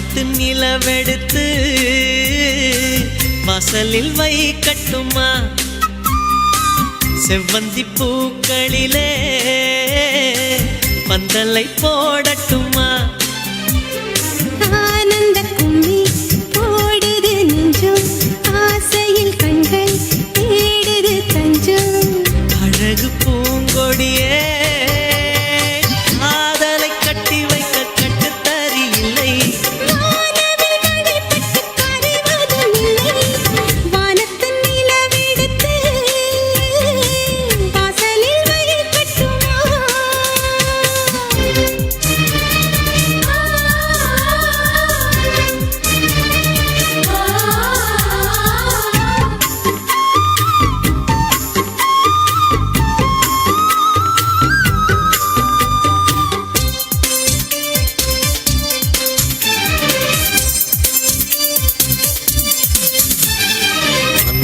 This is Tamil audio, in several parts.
வானத்து நிலவெடுத்து வாசலில் வை கட்டுமா? செவ்வந்தி பூக்களிலே பந்தலை போடட்டுமா?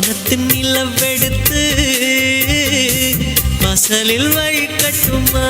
வானத்தின் நிலவெடுத்து வாசலில் வழி கட்டுமா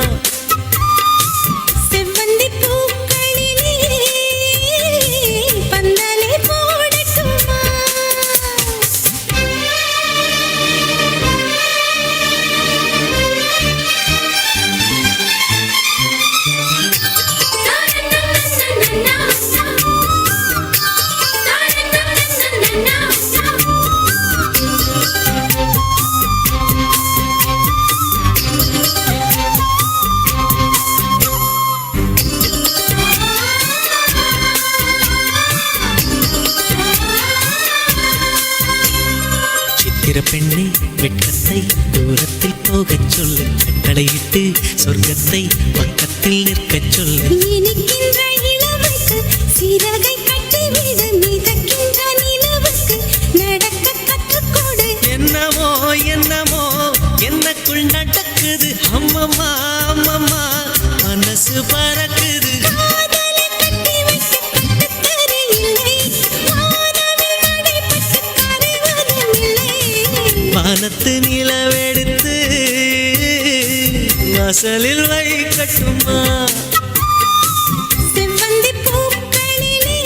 சித்திர பெண்ணே வெட்கத்தை தூரத்தில் போகச் சொல்லு கட்டளையிட்டு சொர்க்கத்தை பக்கத்தில் நிற்கச் சொல்லு சிறகை கட்டிவிடு மிதக்கின்ற நிலவுக்கு நடக்க கற்றுக்கொடு என்னமோ என்னமோ என்னக்குள் நடக்குது. அம்மம்மா அம்மம்மா மனசு பறக்குது. வானத்து நிலவெடுத்து வாசலில் வை கட்டுமா? செவ்வந்தி பூக்களிலே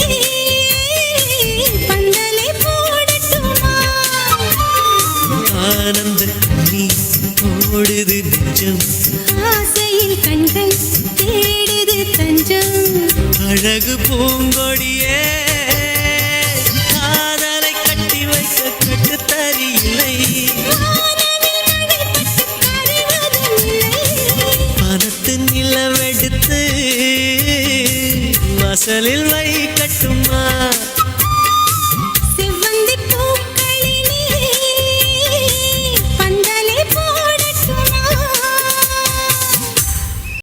பந்தலை போடட்டுமா? ஆனந்த நீ ஓடுது நெஞ்சம். ஆசையில் கண்கள் தேடுது தஞ்சம். அழகு பூங்கொடியே நிலவெடுத்து வாசலில் வை கட்டுமா?